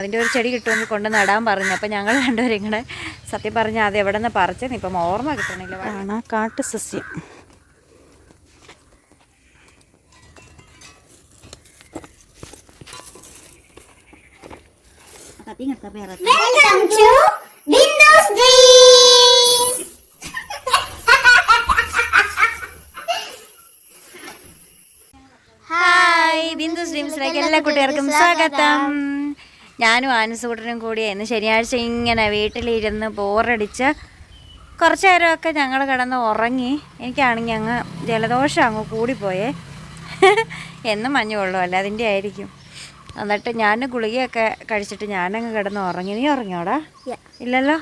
അതിന്റെ ഒരു ചെടി കിട്ടുമെങ്കിൽ കൊണ്ട് നടാൻ പറഞ്ഞു. അപ്പം ഞങ്ങൾ രണ്ടുപേരും ഇങ്ങനെ സത്യം പറഞ്ഞാൽ അത് എവിടെ നിന്ന് പറിച്ചെന്ന് ഇപ്പം ഓർമ്മ കിട്ടണില്ല. ആണ്? കാട്ടു സസ്യം. Welcome to Windows Dreams. Hi Bindu സ്ട്രീംസിലേക്ക് എല്ലാ കുട്ടികൾക്കും സ്വാഗതം. ഞാനും ആനസൂട്ടനും കൂടി ഇന്ന് ശനിയാഴ്ച ഇങ്ങനെ വീട്ടിലിരുന്ന് ബോറടിച്ച് കുറച്ച് നേരമൊക്കെ ഞങ്ങൾ കിടന്ന് ഉറങ്ങി. എനിക്കാണെങ്കിൽ അങ്ങ് ജലദോഷം അങ്ങ് കൂടിപ്പോയേ. എന്നും മഞ്ഞ് അല്ല അതിന്റെ ആയിരിക്കും. എന്നിട്ട് ഞാൻ ഗുളികയൊക്കെ കഴിച്ചിട്ട് ഞാനങ്ങ് കിടന്ന് ഉറങ്ങി. നീ ഉറങ്ങിയോടാ? ഇല്ലല്ലോ?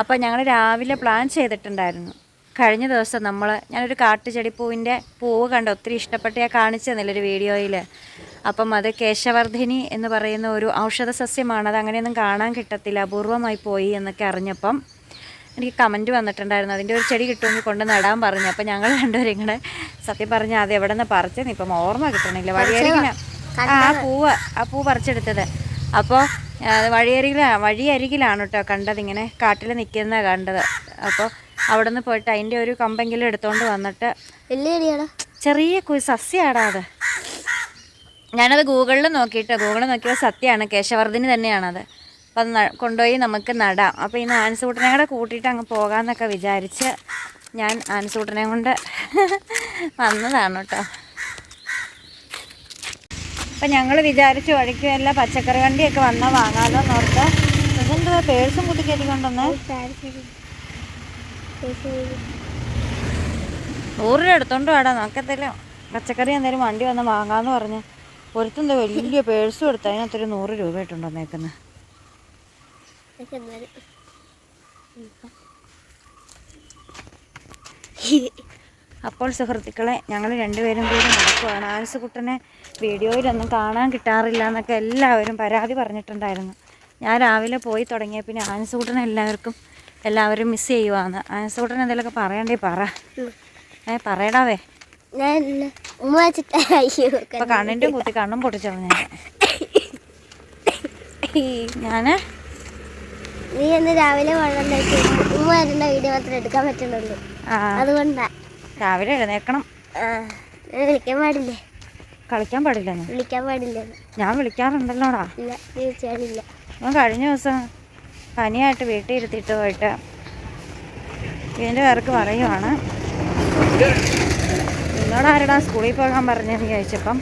അപ്പോൾ ഞങ്ങൾ രാവിലെ പ്ലാൻ ചെയ്തിട്ടുണ്ടായിരുന്നു. കഴിഞ്ഞ ദിവസം നമ്മൾ ഞാനൊരു കാട്ടുചെടിപ്പൂവിന്റെ പൂവ് കണ്ട് ഒത്തിരി ഇഷ്ടപ്പെട്ട് ഞാൻ കാണിച്ചു തന്നില്ലൊരു വീഡിയോയിൽ അപ്പം അത് കേശവർദ്ധിനി എന്ന് പറയുന്ന ഒരു ഔഷധ സസ്യമാണ് അത് അങ്ങനെയൊന്നും കാണാൻ കിട്ടത്തില്ല. അപൂർവമായി പോയി എന്നൊക്കെ അറിഞ്ഞപ്പം എനിക്ക് കമന്റ് വന്നിട്ടുണ്ടായിരുന്നു. അതിന്റെ ഒരു ചെടി കിട്ടുമെങ്കിൽ കൊണ്ട് നടാൻ പറഞ്ഞു. അപ്പം ഞങ്ങൾ രണ്ടുപേരും ഇങ്ങനെ സത്യം പറഞ്ഞാൽ അത് എവിടെ നിന്ന് പറിച്ചെന്ന് ഇപ്പം ഓർമ്മ കിട്ടണില്ല. വഴിയരികിന് ആ ആ പൂവ് ആ പൂ പറിച്ചെടുത്തത്. അപ്പോൾ വഴിയരികില വഴിയരികിലാണ് കേട്ടോ കണ്ടത് ഇങ്ങനെ കാട്ടിൽ നിൽക്കുന്ന കണ്ടത്. അപ്പോൾ അവിടെ നിന്ന് പോയിട്ട് അതിന്റെ ഒരു കമ്പെങ്കിലും എടുത്തുകൊണ്ട് വന്നിട്ട് ചെറിയ കു സസ്യമാടാ അത്. ഞാനത് ഗൂഗിളിൽ നോക്കിയിട്ട്. ഗൂഗിളിൽ നോക്കിയപ്പോൾ സത്യമാണ് കേശവർദ്ധിനി തന്നെയാണത്. അപ്പം കൊണ്ടുപോയി നമുക്ക് നടാം. അപ്പോൾ ഈ ആൻസൂട്ടനെ കൂടെ കൂട്ടിയിട്ട് അങ്ങ് പോകാമെന്നൊക്കെ വിചാരിച്ച് ഞാൻ ആൻസൂട്ടനെ കൊണ്ട് വന്നതാണ് കേട്ടോ അപ്പം ഞങ്ങൾ വിചാരിച്ചു വഴിക്ക് എല്ലാ പച്ചക്കറി വണ്ടിയൊക്കെ വന്നാൽ വാങ്ങാമല്ലോ എന്നോർത്ത്. ഇതെന്തുവാ? പേഴ്സും കൂട്ടി കയറ്റിക്കൊണ്ടുവന്നേ. നൂറ് രൂപ എടുത്തോണ്ട് വേടാ. നോക്കത്തില്ല. പച്ചക്കറി എന്തെങ്കിലും വണ്ടി വന്ന് വാങ്ങാമെന്ന് പറഞ്ഞ്. ഒരുത്തെന്താ വലിയ പേഴ്സും എടുത്ത് അതിനകത്തൊരു നൂറ് രൂപ ഇട്ടുണ്ടോന്നേക്കുന്നത് അപ്പോൾ സുഹൃത്തുക്കളെ ഞങ്ങൾ രണ്ടുപേരും കൂടി നടക്കുവാണ്. ആൻസുകുട്ടനെ വീഡിയോയിലൊന്നും കാണാൻ കിട്ടാറില്ല എന്നൊക്കെ എല്ലാവരും പരാതി പറഞ്ഞിട്ടുണ്ടായിരുന്നു. ഞാൻ രാവിലെ പോയി തുടങ്ങിയ പിന്നെ ആൻസുകുട്ടനെ എല്ലാവർക്കും എല്ലാവരും മിസ് ചെയ്യുവാന്ന്. ആൻസുകുട്ടൻ എന്തെങ്കിലുമൊക്കെ പറയണ്ടേ പറ. ഏ പറയടാവേ ഇപ്പൊ കണ്ണിന്റെ കുത്തി കണ്ണും പൊട്ടിച്ചത് ഞാൻ. ഞാൻ? നീ എന്ന് രാവിലെ വെള്ളം ഉമ്മ വരുന്ന വീഡിയോ മാത്രം എടുക്കാൻ പറ്റുന്നുള്ളൂ. അതുകൊണ്ടാ. രാവിലെ എഴുന്നേക്കണം വിളിക്കാൻ പാടില്ലേ? കളിക്കാൻ പാടില്ല വിളിക്കാൻ പാടില്ല. ഞാൻ വിളിക്കാറുണ്ടല്ലോടാ. ഇല്ല ഞാൻ കഴിഞ്ഞ ദിവസം പനിയായിട്ട് വീട്ടിൽ ഇരുത്തിയിട്ട് പോയിട്ട് ഇതിന്റെ പേർക്ക് പറയുവാണ്. നിന്നോട് ആരടാ സ്കൂളിൽ പോകാൻ പറഞ്ഞെന്ന് ചോദിച്ചപ്പം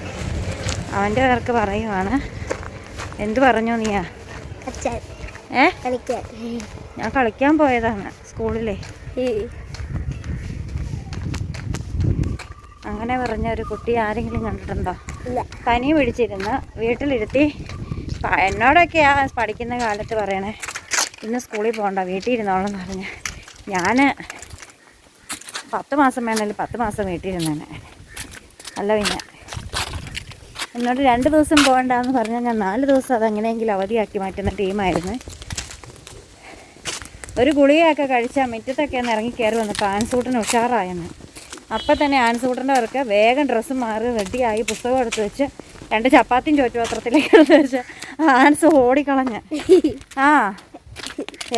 അവന്റെ പേർക്ക് പറയുവാണ്. എന്ത് പറഞ്ഞു നീയാ? ഏ? ഞാൻ കളിക്കാൻ പോയതാണ് സ്കൂളിലേ. അങ്ങനെ പറഞ്ഞ ഒരു കുട്ടി ആരെങ്കിലും കണ്ടിട്ടുണ്ടോ? ഇല്ല. പനി പിടിച്ചിരുന്ന് വീട്ടിലിരുത്തി എന്നോടൊക്കെയാ പഠിക്കുന്ന കാലത്ത് പറയണേ ഇന്ന് സ്കൂളിൽ പോകണ്ട വീട്ടിൽ ഇരുന്നോളെന്ന് പറഞ്ഞ്. ഞാൻ പത്ത് മാസം വേണമെങ്കിൽ പത്ത് മാസം വീട്ടിൽ ഇരുന്നേനെ അല്ല പിന്നെ. എന്നോട് രണ്ട് ദിവസം പോകണ്ടെന്ന് പറഞ്ഞാൽ ഞാൻ നാല് ദിവസം അതെങ്ങനെയെങ്കിലും അവധിയാക്കി മാറ്റുന്ന ടീമായിരുന്നു. ഒരു ഗുളികയൊക്കെ കഴിച്ചാൽ മുറ്റത്തൊക്കെ ഒന്ന് ഇറങ്ങി കയറി വന്നപ്പോൾ ആൻസൂട്ടിന് ഉഷാറായെന്ന്. അപ്പം തന്നെ ആൻസൂട്ടിന്റെ അവർക്ക് വേഗം ഡ്രസ്സ് മാറി റെഡിയായി പുസ്തകം എടുത്ത് വെച്ച് രണ്ട് ചപ്പാത്തിയും ചോറ്റുപാത്രത്തിലേക്ക് എടുത്ത് വെച്ച് ആൻസ് ഓടിക്കളഞ്ഞ്. ആ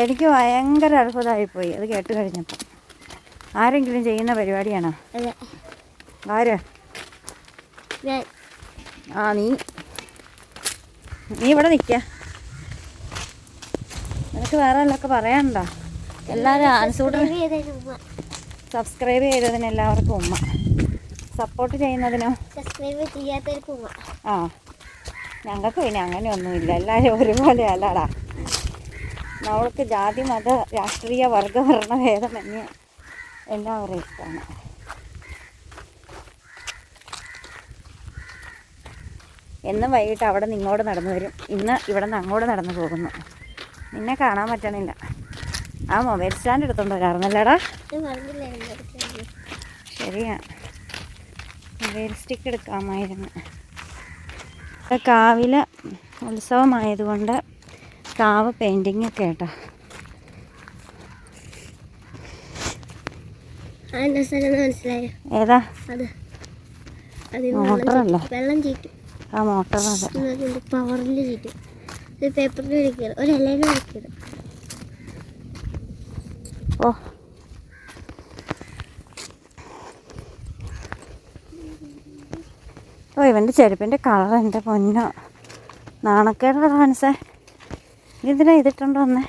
എനിക്ക് ഭയങ്കര അത്ഭുതമായിപ്പോയി. അത് കേട്ട് കഴിഞ്ഞപ്പോൾ ആരെങ്കിലും ചെയ്യുന്ന പരിപാടിയാണോ? ആര്? ആ നീ. നീ ഇവിടെ നിൽക്ക നിനക്ക് വേറെ വല്ലതൊക്കെ പറയാനുണ്ടോ? എല്ലാവരും സബ്സ്ക്രൈബ് ചെയ്തതിന് എല്ലാവർക്കും ഉമ്മ. സപ്പോർട്ട് ചെയ്യുന്നതിനോ സബ്സ്ക്രൈബ് ചെയ്യാത്തവർക്കും ഉമ്മ. ആ. ഞങ്ങൾക്ക് പിന്നെ അങ്ങനെയൊന്നുമില്ല എല്ലാവരും ഒരുപോലെ അല്ലടാ. നമ്മൾക്ക് ജാതി മത രാഷ്ട്രീയ വർഗവർണ ഭേദമന്യേ എല്ലാവരും ഇഷ്ടമാണ്. എന്നും വൈകിട്ട് അവിടെ നിന്ന് ഇങ്ങോട്ട് നടന്നു വരും. ഇന്ന് ഇവിടെ നിന്ന് അങ്ങോട്ട് നടന്നു പോകുന്നു. നിന്നെ കാണാൻ പറ്റണില്ല. ആ മൊബൈൽ സ്റ്റാൻഡ് എടുത്തോണ്ട് വരാറുന്നല്ലേടാ എടുക്കാൻ. ശരിയാ. മൊബൈൽ സ്റ്റിക്ക് എടുക്കാമായിരുന്നു. കാവില കാവിൽ ഉത്സവമായതുകൊണ്ട് കാവ് പെയിന്റിങ് ഒക്കെ കേട്ടോ ഏതാ? മോട്ടറല്ലേ? വെള്ളം ചീറ്റും. ആ മോട്ടർ പവറിൽ ചീറ്റും. ഒരു ഓ. ഓ ഇവന്റെ ചെരുപ്പിന്റെ കളർ എന്റെ പൊന്നോ. നാണക്കേടാ മനസ്സേ. ഇതിനാ ഇതിട്ടുണ്ടോ എന്തായാലും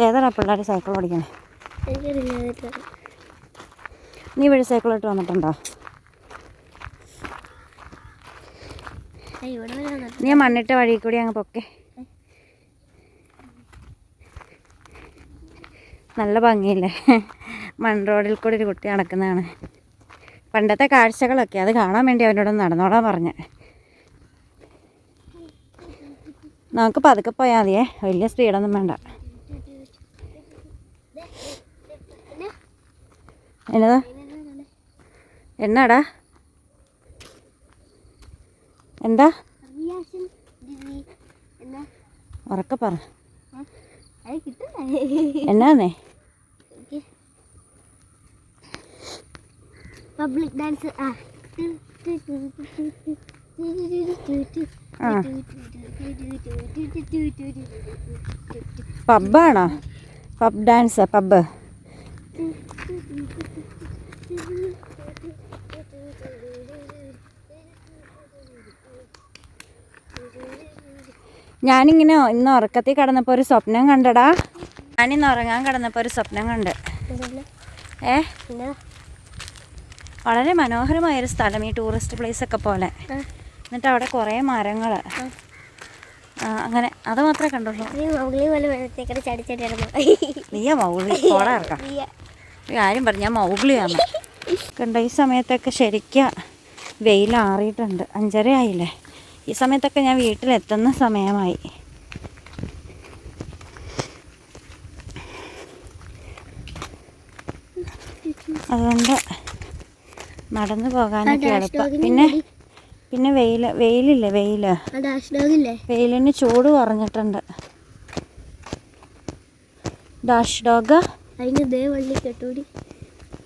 ഏതാടാ പിള്ളേർ സൈക്കിൾ ഓടിക്കണേ. നീ വഴി സൈക്കിളായിട്ട് വന്നിട്ടുണ്ടോ? നീ മണ്ണിട്ട വഴി കൂടി അങ്ങ് പൊക്കെ. നല്ല ഭംഗിയില്ലേ? മൺ റോഡിൽ കൂടി ഒരു കുട്ടി നടക്കുന്നതാണ്. പണ്ടത്തെ കാഴ്ചകളൊക്കെ അത് കാണാൻ വേണ്ടി അവനോട് നടന്നോളാൻ പറഞ്ഞ്. നമുക്ക് പതുക്കെ പോയാൽ മതിയേ വലിയ സ്പീഡൊന്നും വേണ്ട. എന്നതാ എന്നാടാ എന്താ ഉറക്ക പറ എന്നാന്നേ പബ്ലിക് ഡാൻസ് ആ പബ്ബാണോ പബ് ഡാൻസ് പബ്ബ് ഞാനിങ്ങനെ ഇന്ന് ഉറക്കത്തിൽ കിടന്നപ്പോൾ ഒരു സ്വപ്നം കണ്ടടാ. ഞാനിന്ന് ഉറങ്ങാൻ കിടന്നപ്പോൾ ഒരു സ്വപ്നം കണ്ട്. ഏ? വളരെ മനോഹരമായൊരു സ്ഥലം ഈ ടൂറിസ്റ്റ് പ്ലേസ് ഒക്കെ പോലെ. എന്നിട്ട് അവിടെ കുറേ മരങ്ങൾ അങ്ങനെ അത് മാത്രമേ കണ്ടുള്ളൂ. നീ മൗളി പോലെ വെള്ളത്തേക്കടെ ചടി ചടി ഇറങ്ങും. നീയാ മൗളി പോടാ കാര്യം പറഞ്ഞു മൗഗ്ലിയാണ്. കണ്ട ഈ സമയത്തൊക്കെ ശരിക്കും വെയിലാറിയിട്ടുണ്ട് അഞ്ചര ആയില്ലേ ഈ സമയത്തൊക്കെ ഞാൻ വീട്ടിലെത്തുന്ന സമയമായി. അതുകൊണ്ട് നടന്നു പോകാനൊക്കെ എളുപ്പം. പിന്നെ പിന്നെ വെയിൽ വെയിലില്ലേ വെയിൽ ഇല്ലേ വെയിലിന് ചൂട് കുറഞ്ഞിട്ടുണ്ട്. ഡാഷ് ഡോഗ് അതിന് ദേ വള്ളി കെട്ടൂടി.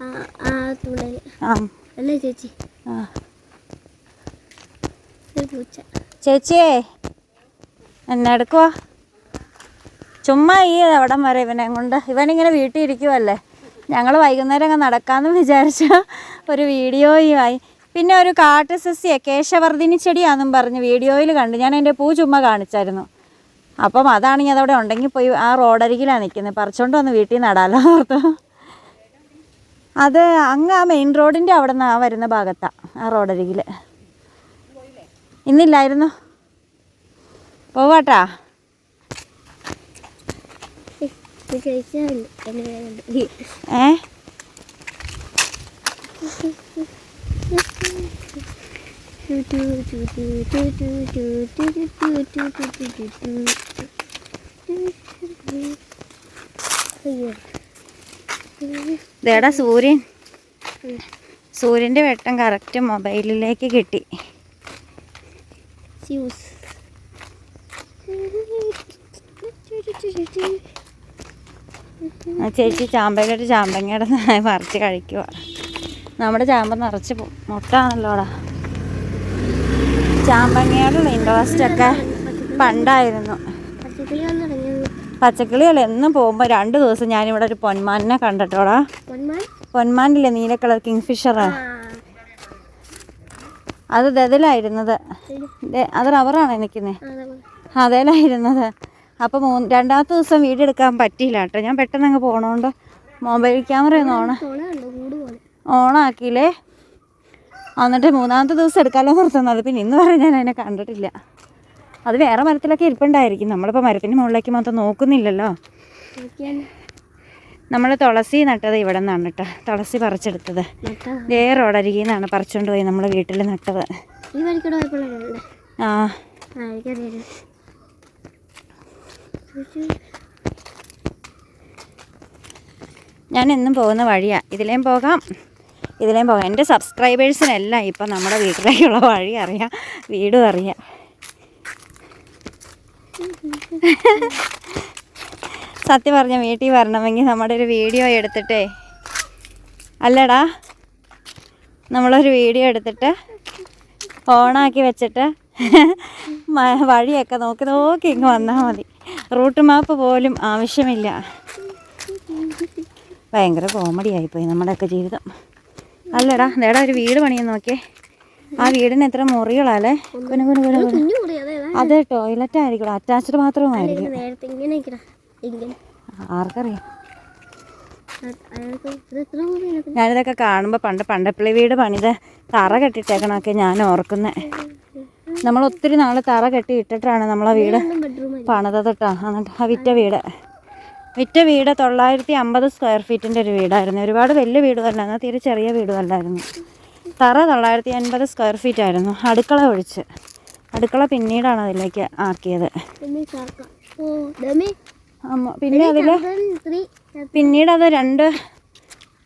ആ ആ തുണൽ. അല്ലേ ചേച്ചി? പൂച്ച. ചേച്ചിയേ എന്നെ എടുക്കുവാ? ചുമ്മാ ഈ അവിടം വരെ ഇവനെ കൊണ്ട്. ഇവനിങ്ങനെ വീട്ടിൽ ഇരിക്കുവല്ലേ? ഞങ്ങൾ വൈകുന്നേരം അങ്ങ് നടക്കാമെന്ന് വിചാരിച്ച ഒരു വീഡിയോയുമായി. പിന്നെ ഒരു കാട്ടു സസ്യ കേശവർദ്ധിനി ചെടിയാണെന്നും പറഞ്ഞ് വീഡിയോയിൽ കണ്ട്. ഞാൻ എന്റെ പൂ ചുമ്മാ കാണിച്ചായിരുന്നു. അപ്പം അതാണെങ്കിൽ അതവിടെ ഉണ്ടെങ്കിൽ പോയി ആ റോഡരികിലാണ് നിൽക്കുന്നത്. പറിച്ചോണ്ട് വന്ന് വീട്ടിൽ നടാലോ ഓർത്തു. അത് അങ്ങ് ആ മെയിൻ റോഡിന്റെ അവിടെ നിന്ന് ആ വരുന്ന ഭാഗത്താണ് ആ റോഡരികിൽ. ഇന്നില്ലായിരുന്നു? പോവാട്ടാ. ഏ? ഇതേടാ സൂര്യൻ. സൂര്യന്റെ വെട്ടം കറക്റ്റ് മൊബൈലിലേക്ക് കിട്ടി. ആ ചേച്ചി ചാമ്പയിലോട്ട് ചാമ്പങ്ങയുടെ പറിച്ച് കഴിക്കുക നമ്മുടെ ചാമ്പ നിറച്ച് മുട്ടാണല്ലോടാ. ചാമ്പങ്ങയോടുള്ള ഇൻട്രസ്റ്റ് ഒക്കെ പണ്ടായിരുന്നു. പച്ചക്കിളികൾ എന്നും പോകുമ്പോൾ രണ്ട് ദിവസം ഞാനിവിടെ ഒരു പൊന്മാനിനെ കണ്ടിട്ടോടാ. പൊന്മാനില്ലേ നീല കളർ കിങ് ഫിഷറാ അത് ദതിലായിരുന്നത്. അത് റബ്ബറാണ് നിൽക്കുന്നത്. അതേലായിരുന്നത്. അപ്പോൾ മൂന്ന് രണ്ടാമത്തെ ദിവസം വീഡിയോ എടുക്കാൻ പറ്റിയില്ല കേട്ടോ. ഞാൻ പെട്ടെന്ന് അങ്ങ് പോണോണ്ട്. മൊബൈൽ ക്യാമറ ഒന്ന് ഓണ. ഓണാക്കിയില്ലേ? എന്നിട്ട് മൂന്നാമത്തെ ദിവസം എടുക്കാമല്ലോ നിർത്തുന്നത് പിന്നെ ഇന്ന് വരെ ഞാൻ അതിനെ കണ്ടിട്ടില്ല. അത് വേറെ മരത്തിലൊക്കെ ഇരിപ്പുണ്ടായിരിക്കും. നമ്മളിപ്പോൾ മരത്തിന്റെ മുകളിലേക്ക് മാത്രം നോക്കുന്നില്ലല്ലോ. നമ്മൾ തുളസി നട്ടത് ഇവിടെ നിന്നാണ് കേട്ടോ. തുളസി പറിച്ചെടുത്തത്. ദേ റോഡരികിൽ നിന്നാണ് പറിച്ചുകൊണ്ട് പോയി നമ്മൾ വീട്ടിൽ നട്ടത്. ആ. ഞാൻ എന്നും പോകുന്ന വഴിയാണ് ഇതിലേയും പോകാം. ഇതിലേം പോകാം. എന്റെ സബ്സ്ക്രൈബേഴ്സിനെല്ലാം ഇപ്പം നമ്മുടെ വീട്ടിലേക്കുള്ള വഴി അറിയാം. വീടും അറിയാം. സത്യം പറഞ്ഞ വീട്ടിൽ വരണമെങ്കിൽ നമ്മുടെ ഒരു വീഡിയോ എടുത്തിട്ടേ. അല്ലടാ നമ്മളൊരു വീഡിയോ എടുത്തിട്ട് ഓണാക്കി വെച്ചിട്ട് വഴിയൊക്കെ നോക്കി നോക്കി ഇങ്ങ് വന്നാൽ മതി. റൂട്ട് മാപ്പ് പോലും ആവശ്യമില്ല. ഭയങ്കര കോമഡി ആയിപ്പോയി നമ്മുടെയൊക്കെ ജീവിതം. അല്ലടാ നേടാ ഒരു വീട് പണിയെന്ന് നോക്കിയേ. ആ വീടിന് എത്ര മുറികളല്ലേ? കുനു കുനു കുനു കുനു. മുറി അതെ ടോയ്ലറ്റ് ആയിരിക്കും. അറ്റാച്ച്ഡ് ബാത്റൂമായിരിക്കും ആർക്കറിയാം? ഞാനിതൊക്കെ കാണുമ്പോൾ പണ്ട് പണ്ടപ്പിള്ളി വീട് പണിത് തറ കെട്ടിട്ടേക്കണമൊക്കെ ഞാൻ ഓർക്കുന്നത് നമ്മൾ ഒത്തിരി നാൾ തറ കെട്ടി ഇട്ടിട്ടാണ് നമ്മളെ വീട് പണിതത് കേട്ടോ എന്നിട്ട് ആ വിറ്റ വീട്. വിറ്റ വീട് തൊള്ളായിരത്തി അമ്പത് സ്ക്വയർ ഫീറ്റിന്റെ ഒരു വീടായിരുന്നു. ഒരുപാട് വലിയ വീട് എന്നാൽ തീരെ ചെറിയ വീടുമല്ലായിരുന്നു തറ തൊള്ളായിരത്തി അൻപത് സ്ക്വയർ ഫീറ്റ് ആയിരുന്നു. അടുക്കള ഒഴിച്ച്. അടുക്കള പിന്നീടാണ് അതിലേക്ക് ആക്കിയത്. പിന്നെ അതിൽ പിന്നീട് അത് രണ്ട്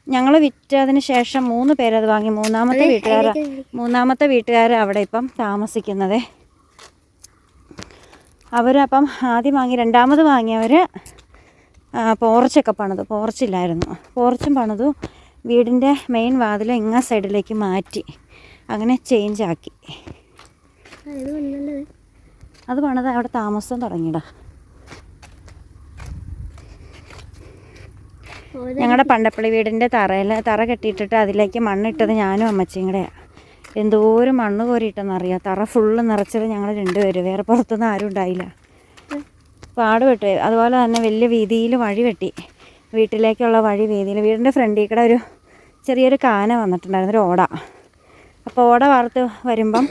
ഞങ്ങൾ വിറ്റതിന് ശേഷം മൂന്ന് പേരത് വാങ്ങി. മൂന്നാമത്തെ വീട്ടുകാർ മൂന്നാമത്തെ വീട്ടുകാർ അവിടെ ഇപ്പം താമസിക്കുന്നത്. അവരപ്പം ആദ്യം വാങ്ങി രണ്ടാമത് വാങ്ങിയവർ പോർച്ചൊക്കെ പണിതു. പോർച്ചില്ലായിരുന്നു. പോർച്ചും പണിതു. വീടിന്റെ മെയിൻ വാതിൽ ഇങ്ങ സൈഡിലേക്ക് മാറ്റി. അങ്ങനെ ചേഞ്ച് ആക്കി അത് പണിത് അവിടെ താമസം തുടങ്ങിയിടാ ഞങ്ങളുടെ പണ്ടപ്പള്ളി വീടിന്റെ തറയിൽ തറ കെട്ടിയിട്ടിട്ട് അതിലേക്ക് മണ്ണിട്ടത് ഞാനും അമ്മച്ചിയും കൂടെയാണ് എന്തോരം മണ്ണ് കോരിയിട്ടെന്നറിയാം? തറ ഫുള്ള് നിറച്ചത് ഞങ്ങൾ രണ്ടുപേരും. വേറെ പുറത്തുനിന്ന് ആരും ഉണ്ടായില്ല. പാട് വെട്ടി അതുപോലെ തന്നെ വലിയ വീതിയിൽ വഴി വെട്ടി. വീട്ടിലേക്കുള്ള വഴി വീതിയിൽ വീടിന്റെ ഫ്രണ്ടിൽ കൂടെ ഒരു ചെറിയൊരു കാന വന്നിട്ടുണ്ടായിരുന്നു ഒരു ഓട. അപ്പോൾ ഓട വാർത്ത് വരുമ്പം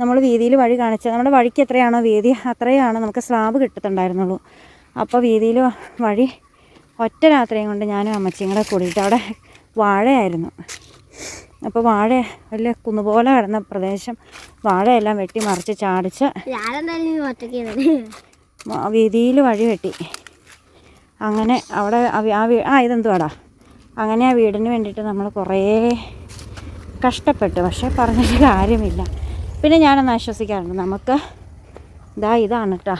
നമ്മൾ വീതിയിൽ വഴി കാണിച്ചാൽ നമ്മുടെ വഴിക്ക് എത്രയാണോ വീതി അത്രയാണ് നമുക്ക് സ്ലാബ് കിട്ടത്തുണ്ടായിരുന്നുള്ളൂ. അപ്പോൾ വീതിയിൽ വഴി ഒറ്റ രാത്രിയും കൊണ്ട് ഞാനും അമ്മച്ചിയും കൂടെ കൂടിയിട്ട് അവിടെ വാഴയായിരുന്നു. അപ്പോൾ വാഴ വലിയ കുന്നുപോലെ കിടന്ന പ്രദേശം വാഴയെല്ലാം വെട്ടി മറിച്ച് ചാടിച്ച് വീതിയിൽ വഴി വെട്ടി. അങ്ങനെ അവിടെ ആ വീ- ആ ഇതെന്തുവാടാ? അങ്ങനെ ആ വീടിന് വേണ്ടിയിട്ട് നമ്മൾ കുറേ കഷ്ടപ്പെട്ടു പക്ഷേ പറഞ്ഞിട്ട് കാര്യമില്ല. പിന്നെ ഞാനൊന്ന് ആശ്വസിക്കാറുണ്ട്. നമുക്ക് ഇതാ ഇതാണ് കേട്ടോ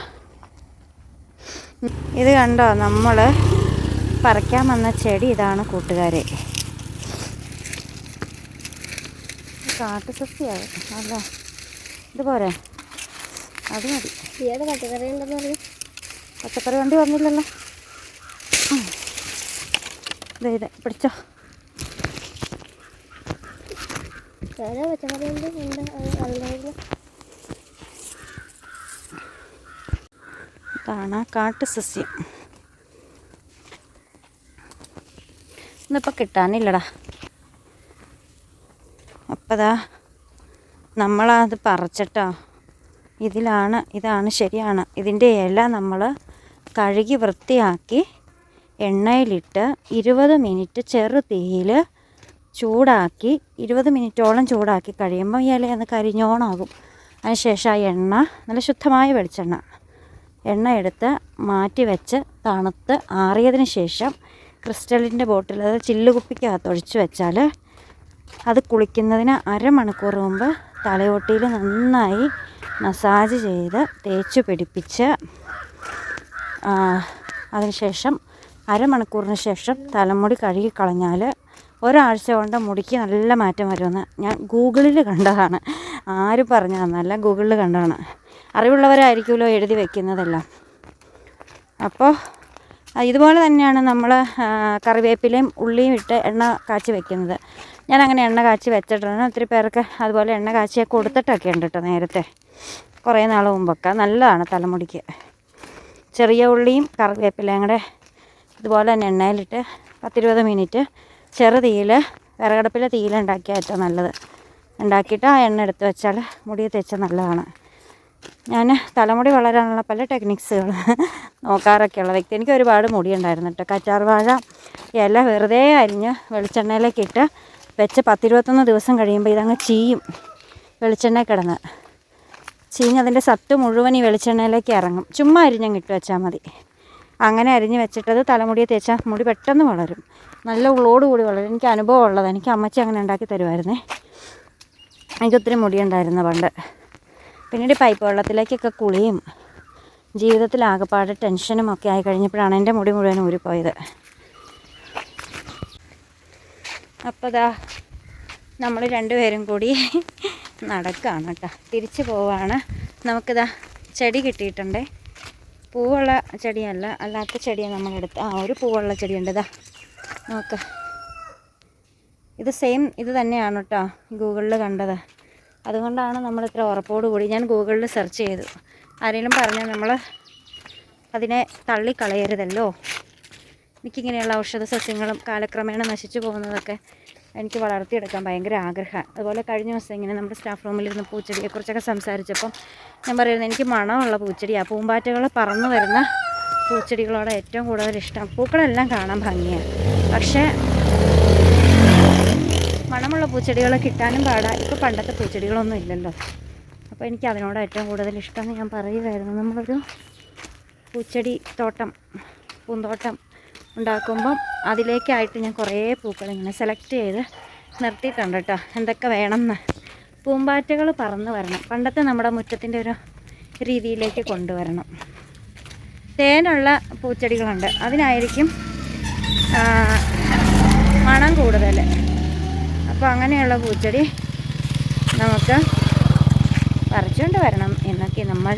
ഇത് കണ്ടോ? നമ്മൾ പറിക്കാൻ വന്ന ചെടി ഇതാണ് കൂട്ടുകാരെ. കാട്ടുസസ്യാവും അല്ല ഇതുപോരെ അത് മതി. ഏത് പച്ചക്കറി ഉണ്ടെന്ന് പറയും പച്ചക്കറി വണ്ടി വന്നില്ലല്ലോ. ഇതേ ദേ പിടിച്ചോ. പച്ചക്കറി ഉണ്ട് ഇതാണ് കാട്ടു സസ്യം. ഇന്നിപ്പോൾ കിട്ടാനില്ലടാ. അപ്പതാ നമ്മളത് പറിച്ചിട്ടോ ഇതിലാണ് ഇതാണ് ശരിയാണ്. ഇതിന്റെ ഇല നമ്മൾ കഴുകി വൃത്തിയാക്കി എണ്ണയിലിട്ട് ഇരുപത് മിനിറ്റ് ചെറു തീയിൽ ചൂടാക്കി ഇരുപത് മിനിറ്റോളം ചൂടാക്കി കഴിയുമ്പോൾ ഇല ഒന്ന് കരിഞ്ഞോണാകും. അതിനുശേഷം ആ എണ്ണ നല്ല ശുദ്ധമായ വെളിച്ചെണ്ണ. എണ്ണ എടുത്ത് മാറ്റി വെച്ച് തണുത്ത് ആറിയതിന് ശേഷം ക്രിസ്റ്റലിന്റെ ബോട്ടിൽ അത് ചില്ലുകുപ്പിക്കകത്ത് ഒഴിച്ച് വെച്ചാൽ അത് കുളിക്കുന്നതിന് അരമണിക്കൂർ മുമ്പ് തലയോട്ടിയിൽ നന്നായി മസാജ് ചെയ്ത് തേച്ച് പിടിപ്പിച്ച് അതിനുശേഷം അരമണിക്കൂറിന് ശേഷം തലമുടി കഴുകിക്കളഞ്ഞാൽ ഒരാഴ്ച കൊണ്ട് മുടിക്ക് നല്ല മാറ്റം വരുമെന്ന് ഞാൻ ഗൂഗിളിൽ കണ്ടതാണ്. ആര് പറഞ്ഞു തന്നല്ല ഗൂഗിളിൽ കണ്ടതാണ്. അറിവുള്ളവരായിരിക്കുമല്ലോ എഴുതി വെക്കുന്നതെല്ലാം. അപ്പോൾ ഇതുപോലെ തന്നെയാണ് നമ്മൾ കറിവേപ്പിലയും ഉള്ളിയും ഇട്ട് എണ്ണ കാച്ചി വെക്കുന്നത്. ഞാൻ അങ്ങനെ എണ്ണ കാച്ചി വെച്ചിട്ടുണ്ട്. ഒത്തിരി പേർക്ക് അതുപോലെ എണ്ണ കാച്ചിയെ കൊടുത്തിട്ടൊക്കെ ഉണ്ട് കേട്ടോ നേരത്തെ. കുറേ നാൾ മുമ്പൊക്കെ. നല്ലതാണ് തലമുടിക്ക്. ചെറിയ ഉള്ളിയും കറിവേപ്പിലയും കൂടെ ഇതുപോലെ തന്നെ എണ്ണയിലിട്ട് പത്തിരുപത് മിനിറ്റ് ചെറു തീയിൽ വിറകടുപ്പിലെ തീയിൽ ഉണ്ടാക്കിയാൽ ഏറ്റവും നല്ലത്. ഉണ്ടാക്കിയിട്ട് ആ എണ്ണ എടുത്ത് വെച്ചാൽ മുടി തേച്ച നല്ലതാണ്. ഞാൻ തലമുടി വളരാനുള്ള പല ടെക്നിക്സുകൾ നോക്കാറൊക്കെയുള്ള വ്യക്തി. എനിക്ക് ഒരുപാട് മുടി ഉണ്ടായിരുന്നു കേട്ടോ കറ്റാർ വാഴ ഇല വെറുതെ അരിഞ്ഞ് വെളിച്ചെണ്ണയിലേക്ക് ഇട്ട് വെച്ച് പത്തിരുപത്തൊന്ന് ദിവസം കഴിയുമ്പോൾ ഇതങ്ങ് ചീയും വെളിച്ചെണ്ണ കിടന്ന്. ചീഞ്ഞ് അതിന്റെ സത്ത് മുഴുവൻ ഈ വെളിച്ചെണ്ണയിലേക്ക് ഇറങ്ങും. ചുമ്മാ അരിഞ്ഞങ്ങ് ഇട്ട് വെച്ചാൽ മതി. അങ്ങനെ അരിഞ്ഞ് വെച്ചിട്ടത് തലമുടിയെ തേച്ചാൽ മുടി പെട്ടെന്ന് വളരും. നല്ല ഉള്ളോട് കൂടി വളരും. എനിക്ക് അനുഭവം ഉള്ളത്. എനിക്ക് അമ്മച്ചി അങ്ങനെ ഉണ്ടാക്കി തരുമായിരുന്നേ എനിക്ക് ഒത്തിരി മുടിയുണ്ടായിരുന്നു പണ്ട്. പിന്നീട് പൈപ്പ് വെള്ളത്തിലേക്കൊക്കെ കുളിയും ജീവിതത്തിൽ ആകെപ്പാട് ടെൻഷനും ഒക്കെ ആയി കഴിഞ്ഞപ്പോഴാണ് എന്റെ മുടി മുഴുവൻ ഊരിപ്പോയത്. അപ്പോൾ ദാ നമ്മൾ രണ്ടുപേരും കൂടി നടക്കുകയാണ് കേട്ടോ. തിരിച്ചു പോവാണ്. നമുക്കിതാ ചെടി കിട്ടിയിട്ടുണ്ടേ. പൂവുള്ള ചെടിയല്ല അല്ലാത്ത ചെടിയാണ് നമ്മളെടുത്ത് ആ ഒരു പൂവുള്ള ചെടിയുണ്ട് ഇതാ നോക്ക്. ഇത് സെയിം ഇത് തന്നെയാണ് കേട്ടോ ഗൂഗിളിൽ കണ്ടത്. അതുകൊണ്ടാണ് നമ്മൾ ഇത്ര ഉറപ്പോട് കൂടി ഞാൻ ഗൂഗിളിൽ സെർച്ച് ചെയ്തു. ആരെങ്കിലും പറഞ്ഞാൽ നമ്മൾ അതിനെ തള്ളിക്കളയരുതല്ലോ. എനിക്കിങ്ങനെയുള്ള ഔഷധ സസ്യങ്ങളും കാലക്രമേണ നശിച്ചു പോകുന്നതൊക്കെ എനിക്ക് വളർത്തിയെടുക്കാൻ ഭയങ്കര ആഗ്രഹമാണ്. അതുപോലെ കഴിഞ്ഞ ദിവസം ഇങ്ങനെ നമ്മുടെ സ്റ്റാഫ് റൂമിലിരുന്ന് പൂച്ചെടിയെക്കുറിച്ചൊക്കെ സംസാരിച്ചപ്പം ഞാൻ പറയുന്നത് എനിക്ക് മണമുള്ള പൂച്ചെടിയാണ് പൂമ്പാറ്റകൾ പറന്നു വരുന്ന പൂച്ചെടികളോട് ഏറ്റവും കൂടുതൽ ഇഷ്ടം. പൂക്കളെല്ലാം കാണാൻ ഭംഗിയാണ്. പക്ഷേ മണമുള്ള പൂച്ചെടികൾ കിട്ടാനും പാടാ. ഇപ്പോൾ പണ്ടത്തെ പൂച്ചെടികളൊന്നും ഇല്ലല്ലോ. അപ്പോൾ എനിക്ക് അതിനോട് ഏറ്റവും കൂടുതൽ ഇഷ്ടം എന്ന് ഞാൻ പറയുമായിരുന്നു നമ്മളൊരു പൂച്ചെടി തോട്ടം പൂന്തോട്ടം ഉണ്ടാക്കുമ്പം അതിലേക്കായിട്ട് ഞാൻ കുറേ പൂക്കൾ ഇങ്ങനെ സെലക്ട് ചെയ്ത് നിർത്തിയിട്ടുണ്ട് കേട്ടോ. എന്തൊക്കെ വേണമെന്ന്. പൂമ്പാറ്റകൾ പറന്ന് വരണം. പണ്ടത്തെ നമ്മുടെ മുറ്റത്തിന്റെ ഒരു രീതിയിലേക്ക് കൊണ്ടുവരണം. തേനുള്ള പൂച്ചെടികളുണ്ട്. അതിനായിരിക്കും മണം കൂടുതൽ. അപ്പോൾ അങ്ങനെയുള്ള പൂച്ചെടി നമുക്ക് പറിച്ചുകൊണ്ട് വരണം എന്നൊക്കെ നമ്മൾ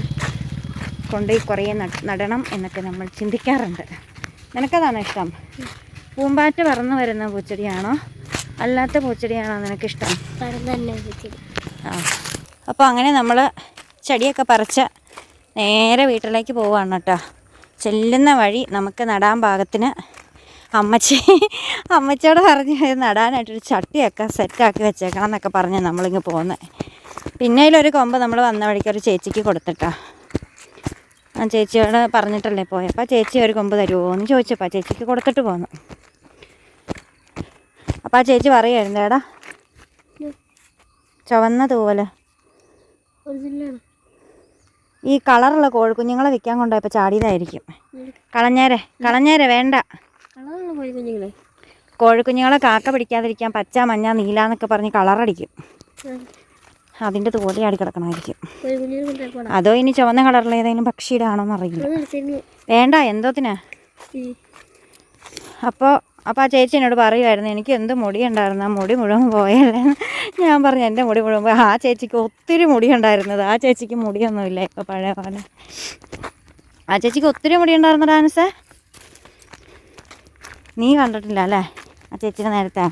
കൊണ്ട് കുറേ നടണം എന്നൊക്കെ നമ്മൾ ചിന്തിക്കാറുണ്ട്. നിനക്കതാണോ ഇഷ്ടം? പൂമ്പാറ്റ പറന്ന് വരുന്ന പൂച്ചെടിയാണോ? അല്ലാത്ത പൂച്ചെടിയാണോ നിനക്കിഷ്ടം? ആ. അപ്പോൾ അങ്ങനെ നമ്മൾ ചെടിയൊക്കെ പറിച്ച് നേരെ വീട്ടിലേക്ക് പോവുകയാണ് കേട്ടോ. ചെല്ലുന്ന വഴി നമുക്ക് നടാൻ പാകത്തിന് അമ്മച്ചി അമ്മച്ചിയോട് പറഞ്ഞ് നടാനായിട്ടൊരു ചട്ടിയൊക്കെ സെറ്റാക്കി വെച്ചേക്കണം എന്നൊക്കെ പറഞ്ഞ് നമ്മളിങ്ങ് പോകുന്നത് പിന്നെ. ഒരു കൊമ്പ് നമ്മൾ വന്ന വഴിക്ക് ഒരു ചേച്ചിക്ക് കൊടുത്തിട്ടാ. ആ ചേച്ചിയോട് പറഞ്ഞിട്ടല്ലേ പോയത് അപ്പം ചേച്ചി ഒരു കൊമ്പ് തരുമോ എന്ന് ചോദിച്ചപ്പോൾ ചേച്ചിക്ക് കൊടുത്തിട്ട് പോന്നു. അപ്പോൾ ആ ചേച്ചി പറയുമായിരുന്നു ഏടാ ചുവന്ന തൂവൽ. ഈ കളറുള്ള കോഴിക്കുഞ്ഞുങ്ങളെ വിൽക്കാൻ കൊണ്ടുപോയപ്പോൾ ചാടിയതായിരിക്കും. കളഞ്ഞേരെ കളഞ്ഞേരെ വേണ്ട. കോഴിക്കുഞ്ഞുങ്ങളെ? കാക്ക പിടിക്കാതിരിക്കാൻ പച്ച മഞ്ഞ നീല എന്നൊക്കെ പറഞ്ഞ് കളറടിക്കും. അതിന്റെ തോലി ആടി കിടക്കണമായിരിക്കും അതോ ഇനി ചുവന്ന കളറിൽ ഏതെങ്കിലും പക്ഷിയുടെ ആണോന്ന് അറിയില്ല വേണ്ട എന്തോത്തിനാ അപ്പോൾ അപ്പോൾ ആ ചേച്ചി എന്നോട് പറയുമായിരുന്നു എനിക്ക് എന്ത് മുടി ഉണ്ടായിരുന്നു ആ മുടി മുഴുവൻ പോയല്ലേ? ഞാൻ പറഞ്ഞു എന്റെ മുടി മുഴുവൻ പോയി. ആ ചേച്ചിക്ക് ഒത്തിരി മുടി ഉണ്ടായിരുന്നത് ആ ചേച്ചിക്ക് മുടിയൊന്നുമില്ല ഇപ്പോൾ പഴയ പോലെ. ആ ചേച്ചിക്ക് ഒത്തിരി മുടി ഉണ്ടായിരുന്നു ഡാൻസ്? നീ കണ്ടിട്ടില്ല അല്ലേ? ആ ചേച്ചിയുടെ നേരത്തെ.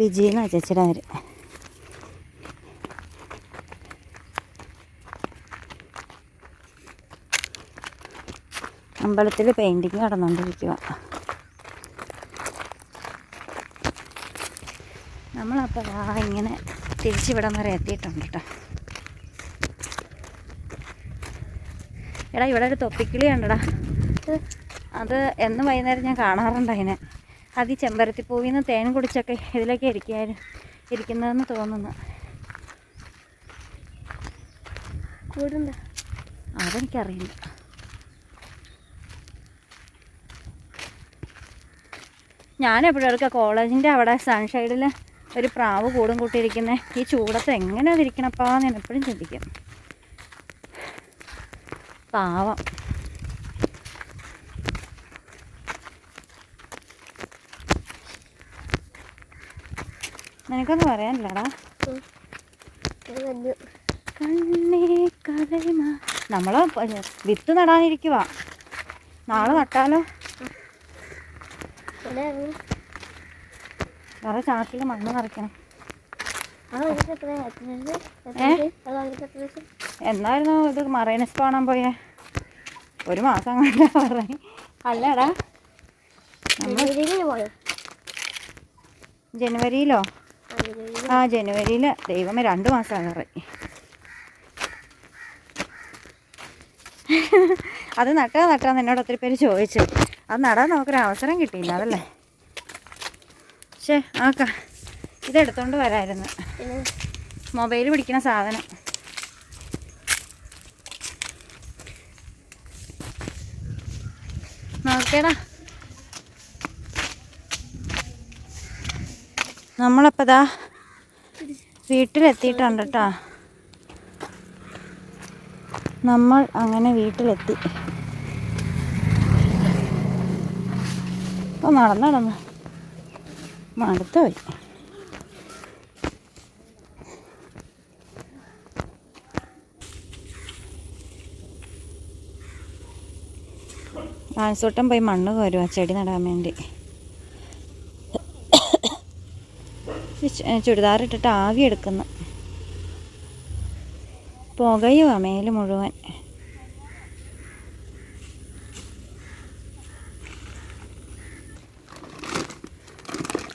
വിജി എന്നാ ചേച്ചിയുടെ പേര്. അമ്പലത്തിൽ പെയിന്റിങ് നടന്നുകൊണ്ടിരിക്കുക നമ്മളപ്പോൾ ആ ഇങ്ങനെ തിരിച്ചിവിടം വരെ എത്തിയിട്ടുണ്ട് കേട്ടോ എടാ ഇവിടെ ഒരു തൊപ്പിക്കിളി ഉണ്ടടാ അത് എന്നും വൈകുന്നേരം ഞാൻ കാണാറുണ്ട് അതിനെ. അത് ഈ ചെമ്പരത്തി പൂവിൽ നിന്ന് തേൻ കുടിച്ചൊക്കെ ഇതിലേക്ക് ഇരിക്കുകയായിരുന്നു ഇരിക്കുന്നതെന്ന് തോന്നുന്നു. കൂടുണ്ടോ? അതെനിക്കറിയില്ല. ഞാൻ എപ്പോഴും എടുക്കുക കോളേജിന്റെ അവിടെ സൺഷൈഡിൽ ഒരു പ്രാവ് കൂടും കൂട്ടിയിരിക്കുന്നത് ഈ ചൂടത്ത് എങ്ങനെ അതിരിക്കണപ്പാന്ന് ഞാൻ എപ്പോഴും ചിന്തിക്കും. പാവം. നിനക്കൊന്നും പറയാനില്ലടാ? നമ്മൾ കണ്ണേ കലൈമ നമ്മൾ വിത്ത് നടാനിരിക്കുവാ. നാളെ നട്ടാലോ? വേറെ ചാക്കിൽ മണ്ണ് നിറയ്ക്കണം? എന്നായിരുന്നു ഇത് മറൈനസ് കാണാൻ പോയേ? ഒരു മാസം കണ്ട പറഞ്ഞു അല്ലടാ. ജനുവരിയിലോ? ആ, ജനുവരിയിൽ. ദൈവമേ രണ്ട് മാസം പറയും അത് നട്ടാ നട്ടാന്ന് എന്നോട് ഒത്തിരി പേര് ചോദിച്ചു. അത് നടാൻ നമുക്കൊരു അവസരം കിട്ടിയില്ല അതല്ലേ? പക്ഷേ ആക്ക. ഇതെടുത്തോണ്ട് വരായിരുന്നു. മൊബൈൽ പിടിക്കുന്ന സാധനം. നോക്കേടാ. നമ്മളപ്പോൾ ദാ വീട്ടിലെത്തിയിട്ടുണ്ട് കേട്ടോ. നമ്മൾ അങ്ങനെ വീട്ടിലെത്തി. ഇപ്പം നടന്ന് നടന്ന് മടുത്തുപോയി ആൻസോട്ടം പോയി മണ്ണ് കോരും ആ ചെടി നടാൻ വേണ്ടി. ചുരിദാറിട്ടിട്ട് ആവി എടുക്കുന്നു പുകയുവാ മേൽ മുഴുവൻ.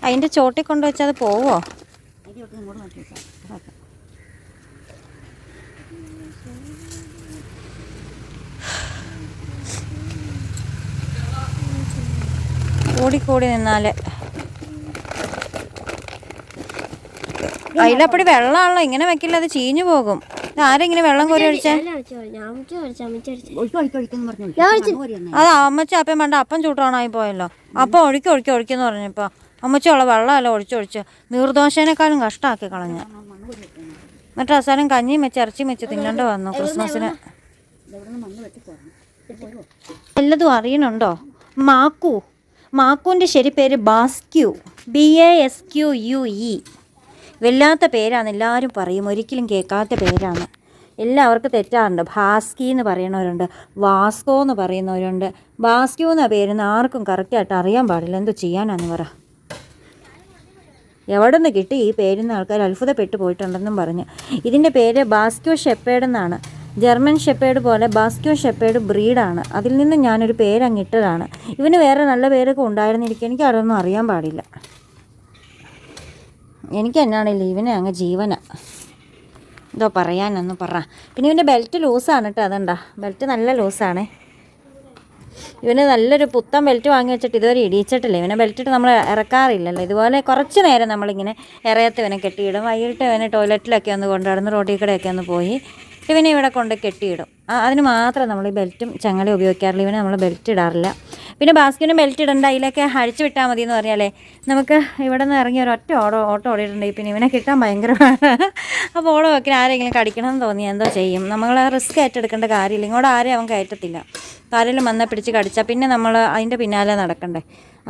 അതിന്റെ ചോട്ടിൽ കൊണ്ടുവച്ചാൽ അത് പോവോ? കൂടിക്കൂടി നിന്നാൽ അതിലപ്പടി വെള്ളമാണല്ലോ ഇങ്ങനെ വെക്കില്ല അത് ചീഞ്ഞു പോകും. ആരെങ്ങനെ വെള്ളം കോരി ഒഴിച്ചേ? അത് അമ്മച്ചി അപ്പം വേണ്ട അപ്പം ചൂട്ടോണായി പോയല്ലോ. അപ്പം ഒഴുക്കി ഒഴുക്കി ഒഴിക്കെന്ന് പറഞ്ഞപ്പോൾ അമ്മച്ചിയുള്ള വെള്ളമല്ല ഒഴിച്ചൊഴിച്ച് നീർദോശേനേക്കാളും കഷ്ടമാക്കി കളഞ്ഞ്. എന്നിട്ട് അവസാനം കഞ്ഞിയും വെച്ച് ഇറച്ചിയും വെച്ച് തിന്നേണ്ടി വന്നു ക്രിസ്മസിന്. വല്ലതും അറിയണുണ്ടോ? മാക്കു. മാക്കുവിന്റെ ശരി പേര് Basque. B A S Q U E വല്ലാത്ത പേരാണ് എല്ലാവരും പറയും. ഒരിക്കലും കേൾക്കാത്ത പേരാണ് എല്ലാവർക്കും തെറ്റാറുണ്ട്. ഭാസ്കി എന്ന് പറയുന്നവരുണ്ട്. വാസ്കോ എന്ന് പറയുന്നവരുണ്ട്. ബാസ്ക്യു എന്ന പേരെന്ന് ആർക്കും കറക്റ്റായിട്ട് അറിയാൻ പാടില്ല. എന്തോ ചെയ്യാനാന്ന് പറ. എവിടെ നിന്ന് കിട്ടി? ഈ പേരിന്ന് ആൾക്കാർ അത്ഭുതപ്പെട്ടു പോയിട്ടുണ്ടെന്നും പറഞ്ഞു. ഇതിന്റെ പേര് ബാസ്ക്യോ ഷെപ്പേഡ് എന്നാണ്. ജർമ്മൻ ഷെപ്പേഡ് പോലെ ബാസ്ക്യോ ഷെപ്പേഡ് ബ്രീഡാണ് അതിൽ നിന്ന് ഞാനൊരു പേരങ്ങിട്ടതാണ്. ഇവന് വേറെ നല്ല പേരൊക്കെ ഉണ്ടായിരുന്നിരിക്കും. എനിക്ക് അതൊന്നും അറിയാൻ പാടില്ല. എനിക്ക് എന്നാണല്ലോ ഇവനെ അങ്ങ് ജീവന? എന്തോ പറയാനൊന്ന് പറ. പിന്നെ ഇവന്റെ ബെൽറ്റ് ലൂസാണ് കേട്ടോ അതുണ്ടാ ബെൽറ്റ് നല്ല ലൂസാണേ. ഇവന് നല്ലൊരു പുത്തൻ ബെൽറ്റ് വാങ്ങി വെച്ചിട്ട് ഇതുവരെ ഇടിയിച്ചിട്ടില്ല. ഇവനെ ബെൽറ്റ് ഇട്ട് നമ്മൾ ഇറക്കാറില്ലല്ലോ. ഇതുപോലെ കുറച്ച് നേരം നമ്മളിങ്ങനെ ഇറയത്ത് ഇവനെ കെട്ടിയിടും. വൈകിട്ട് ഇവനെ ടോയ്ലറ്റിലൊക്കെ ഒന്ന് കൊണ്ടുനടന്ന് റോഡിൽ കൂടെയൊക്കെ ഒന്ന് പോയി ഇവനെ ഇവിടെ കൊണ്ട് കെട്ടിയിടും. അതിന് മാത്രം നമ്മൾ ഈ ബെൽറ്റും ചങ്ങലയും ഉപയോഗിക്കാറില്ല. ഇവനെ നമ്മൾ ബെൽറ്റ് ഇടാറില്ല. പിന്നെ ബാസ്കിന് ബെൽറ്റ് ഇടണ്ട അതിലൊക്കെ അഴിച്ചു വിട്ടാൽ മതി എന്ന് പറഞ്ഞാലേ നമുക്ക് ഇവിടെ നിന്ന് ഇറങ്ങി ഒറ്റ ഓടോ ഓട്ടോ ഓടിയിട്ടുണ്ടെങ്കിൽ പിന്നെ ഇവനെ കിട്ടാൻ ഭയങ്കര അപ്പോൾ ഓടോ വെക്കാൻ ആരെങ്കിലും കടിക്കണമെന്ന് തോന്നി എന്തോ ചെയ്യും. നമ്മൾ റിസ്ക് ഏറ്റെടുക്കേണ്ട കാര്യമില്ല. ഇങ്ങോട്ട് ആരെയും അവൻ കയറ്റത്തില്ല. ആരെങ്കിലും വന്നാൽ പിടിച്ച് കടിച്ചാൽ പിന്നെ നമ്മൾ അതിന്റെ പിന്നാലെ നടക്കണ്ടേ.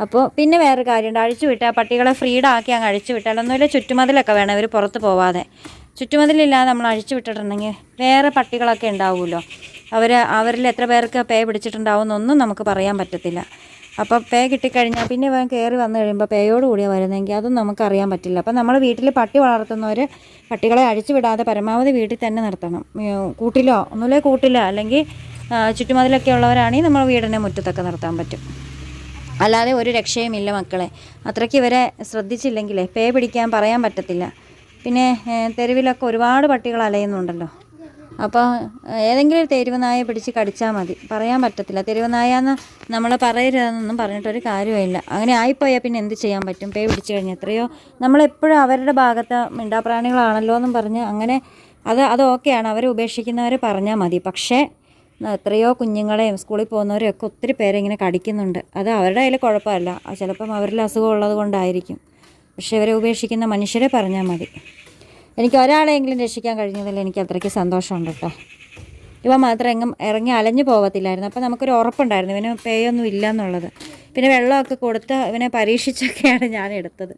അപ്പോൾ പിന്നെ വേറൊരു കാര്യമുണ്ട്. അഴിച്ചു വിട്ടാൽ പട്ടികളെ ഫ്രീഡം ആക്കി അങ്ങ് അഴിച്ചു വിട്ടാൽ ഒന്നുമില്ല ചുറ്റുമതിലൊക്കെ വേണം ഇവർ പുറത്ത് പോവാതെ. ചുറ്റുമതിലില്ലാതെ നമ്മൾ അഴിച്ചു വിട്ടിട്ടുണ്ടെങ്കിൽ വേറെ പട്ടികളൊക്കെ ഉണ്ടാവുമല്ലോ. അവർ അവരിൽ എത്ര പേർക്ക് പേ പിടിച്ചിട്ടുണ്ടാവും എന്നൊന്നും നമുക്ക് പറയാൻ പറ്റത്തില്ല. അപ്പോൾ പേ കിട്ടിക്കഴിഞ്ഞാൽ പിന്നെ ഇവൻ കയറി വന്നു കഴിയുമ്പോൾ പേയോട് കൂടിയാണ് വരുന്നതെങ്കിൽ അതും നമുക്കറിയാൻ പറ്റില്ല. അപ്പോൾ നമ്മൾ വീട്ടിൽ പട്ടി വളർത്തുന്നവർ പട്ടികളെ അഴിച്ചു വിടാതെ പരമാവധി വീട്ടിൽ തന്നെ നിർത്തണം. കൂട്ടിലോ ഒന്നുമില്ലേ കൂട്ടിലോ അല്ലെങ്കിൽ ചുറ്റുമതിലൊക്കെ ഉള്ളവരാണെങ്കിൽ നമ്മൾ വീടിന്റെ മുറ്റത്തൊക്കെ നിർത്താൻ പറ്റും. അല്ലാതെ ഒരു രക്ഷയുമില്ല മക്കളെ. അത്രയ്ക്ക് ഇവരെ ശ്രദ്ധിച്ചില്ലെങ്കിലേ പേ പിടിക്കാൻ പറയാൻ പറ്റത്തില്ല. പിന്നെ തെരുവിലൊക്കെ ഒരുപാട് പട്ടികൾ അലയുന്നുണ്ടല്ലോ. അപ്പോൾ ഏതെങ്കിലും ഒരു തെരുവ് നായെ പിടിച്ച് കടിച്ചാൽ മതി. പറയാൻ പറ്റത്തില്ല. തെരുവ് നായാന്ന് നമ്മൾ പറയരുതെന്നൊന്നും പറഞ്ഞിട്ടൊരു കാര്യമില്ല അങ്ങനെ ആയിപ്പോയാൽ പിന്നെ എന്ത് ചെയ്യാൻ പറ്റും? പേ പിടിച്ചു കഴിഞ്ഞാൽ എത്രയോ നമ്മളെപ്പോഴും അവരുടെ ഭാഗത്ത് മിണ്ടാപ്രാണികളാണല്ലോ എന്നും പറഞ്ഞ് അങ്ങനെ അത് അത് ഓക്കെയാണ്. അവരെ ഉപേക്ഷിക്കുന്നവരെ പറഞ്ഞാൽ മതി. പക്ഷേ എത്രയോ കുഞ്ഞുങ്ങളെയും സ്കൂളിൽ പോകുന്നവരെയും ഒക്കെ ഒത്തിരി പേരെ ഇങ്ങനെ കടിക്കുന്നുണ്ട്. അത് അവരുടെ കയ്യിൽ കുഴപ്പമല്ല. ചിലപ്പം അവരിൽ അസുഖം ഉള്ളത് കൊണ്ടായിരിക്കും പക്ഷേ ഇവരെ ഉപേക്ഷിക്കുന്ന മനുഷ്യരെ പറഞ്ഞാൽ മതി. എനിക്ക് ഒരാളെങ്കിലും രക്ഷിക്കാൻ കഴിഞ്ഞതിൽ എനിക്ക് അത്രയ്ക്ക് സന്തോഷമുണ്ട് കേട്ടോ. ഇവ മാത്രം എങ്ങും ഇറങ്ങി അലഞ്ഞു പോകത്തില്ലായിരുന്നു അപ്പോൾ നമുക്കൊരു ഉറപ്പുണ്ടായിരുന്നു. ഇവന് പേയൊന്നും ഇല്ല എന്നുള്ളത്. പിന്നെ വെള്ളമൊക്കെ കൊടുത്ത് ഇവനെ പരീക്ഷിച്ചൊക്കെയാണ് ഞാൻ എടുത്തത്.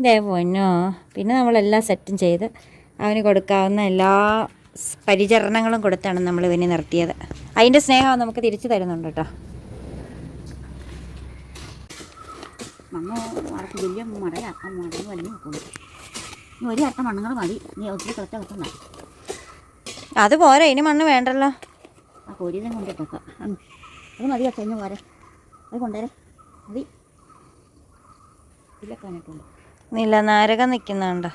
ഇതേ പൊന്നോ. പിന്നെ നമ്മളെല്ലാം സെറ്റും ചെയ്ത് അവന് കൊടുക്കാവുന്ന എല്ലാ പരിചരണങ്ങളും കൊടുത്താണ് നമ്മൾ ഇവനെ നിർത്തിയത്. അതിന്റെ സ്നേഹം നമുക്ക് തിരിച്ചു തരുന്നുണ്ട് കേട്ടോ. മമ്മ വലിയ മടയാ മടങ്ങി വലിഞ്ഞു ഇനി ഒരു അട്ട മണ്ണുകൾ മതി. നീ ഒത്തിരി കുറച്ച് വെക്കണ്ട. അത് പോരാ ഇനി മണ്ണ് വേണ്ടല്ലോ. ആ കോരിയതും കൊണ്ടിട്ടേക്കാം അത് മതി അച്ഛഞ്ഞു പോരെ. അത് കൊണ്ടുവരെ. മതി. ഇല്ലക്കാനായിട്ടുണ്ട് നിലനാരക നിൽക്കുന്നുണ്ട്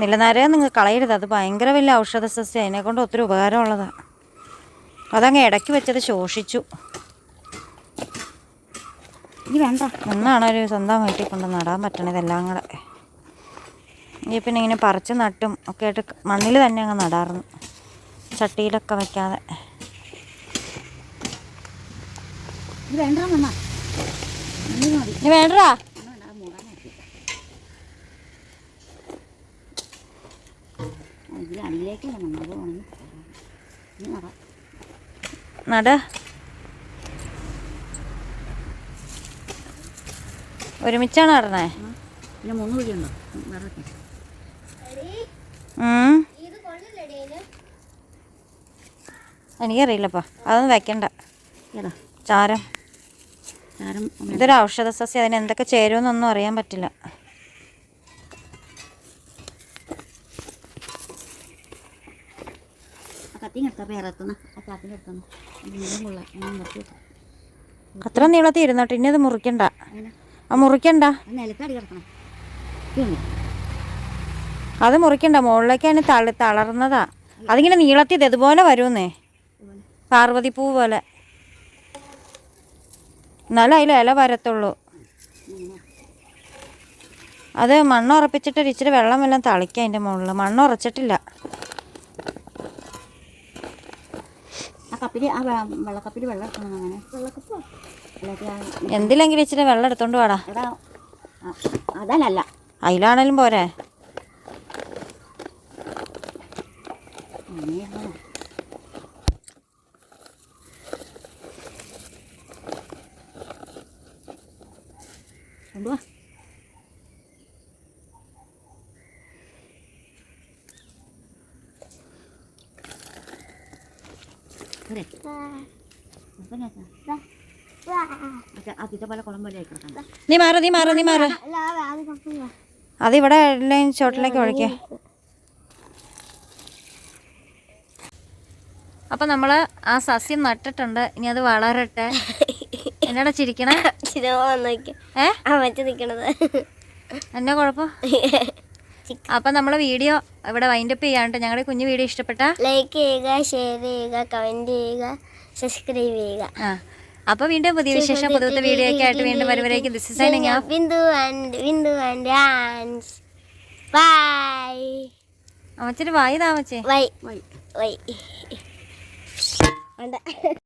നിലനാരക നിങ്ങൾ കളയരുത്. അത് ഭയങ്കര വലിയ ഔഷധ സസ്യം. അതിനെ കൊണ്ട് ഒത്തിരി ഉപകാരമുള്ളതാണ് അതങ്ങ് ഇടയ്ക്ക് വെച്ചത് ശോഷിച്ചു. ഇനി വേണ്ട. ഒന്നാണ് ഒരു സ്വന്തം വീട്ടിൽ കൊണ്ട് നടാൻ പറ്റണത്? എല്ലാം കൂടെ. ഈ പിന്നെ ഇങ്ങനെ പറിച്ച് നട്ടും ഒക്കെ ആയിട്ട് മണ്ണിൽ തന്നെ അങ്ങ് നടാറുന്നു. ചട്ടിയിലൊക്കെ വെക്കാതെ. നട. വേണ്ടടാ ഒരുമിച്ചാണ് നടണേ പിന്നെ മൂന്ന് വഴിയുണ്ടോ വേറെ വെക്കാം. ഉം. ഇത് കൊള്ളില്ലടി അതിന് എനിക്കറിയില്ലപ്പാ. അതൊന്നും വെക്കണ്ട. ചാരം. ഇതൊരു ഔഷധ സസ്യം. അതിന് എന്തൊക്കെ ചേരുമെന്നൊന്നും അറിയാൻ പറ്റില്ല. അത്ര നീളത്തിൽ ഇരുന്നോട്ടെ ഇനി അത് മുറിക്കണ്ട. ആ മുറിക്കണ്ട. നിലത്തടി കിടക്കണം. അത് മുറിക്കണ്ട മുകളിലേക്കാണ് തള തളർന്നതാ. അതിങ്ങനെ നീളത്തിയത് ഇതുപോലെ വരുമെന്നേ ഇതുപോലെ. പാർവതി പൂ പോലെ. എന്നാലും അതിൽ ഇല വരത്തുള്ളൂ. അത് മണ്ണ് ഉറപ്പിച്ചിട്ട് ഒരു ഇച്ചിരി വെള്ളം എല്ലാം തളിക്കാം അതിന്റെ മുകളിൽ. മണ്ണ് ഉറച്ചിട്ടില്ല. ആ കപ്പിൽ ആ വെ- വെള്ളക്കപ്പിൽ വെള്ളം എടുക്കണം അങ്ങനെ. വെള്ളക്കപ്പോ? അല്ലെങ്കിൽ ആ എന്തിലെങ്കിലും ഇച്ചിരി വെള്ളം എടുത്തോണ്ട് വാടാ. അതിലാണേലും പോരെ. അങ്ങനെ ഇരുന്നോ. കൊണ്ടുവാ പോരെ? അപ്പൊ ഞാൻ ഇതാ. മറ്റേ ആ തിറ്റ പോലെ കുളം അതിവിടെ എല്ലാം ചോട്ടിലേക്ക് ഒഴിക്കുക അപ്പം നമ്മൾ ആ സസ്യം നട്ടിട്ടുണ്ട്. ഇനി അത് വളരട്ടെ. എന്നാടാ ചിരിക്കണേ? എന്നാ കുഴപ്പം? അപ്പം നമ്മളെ വീഡിയോ ഇവിടെ വൈൻഡപ്പ് ചെയ്യാണ്ട് ഞങ്ങളുടെ കുഞ്ഞു വീഡിയോ ഇഷ്ടപ്പെട്ട? ലൈക്ക് ചെയ്യുക ഷെയർ ചെയ്യുക കമന്റ് ചെയ്യുക സബ്സ്ക്രൈബ് ചെയ്യുക. ആ. അപ്പോൾ വീണ്ടും പുതിയ വിശേഷം പുതുത്ത വീഡിയോ ഒക്കെ ആയിട്ട് വീണ്ടും വരുമ്പോഴേക്കും. This is signing off Bindu and Bindu and Ans bye അമ്മച്ചിരി വായി താമച്ചേ വൈ വൈ വൈ.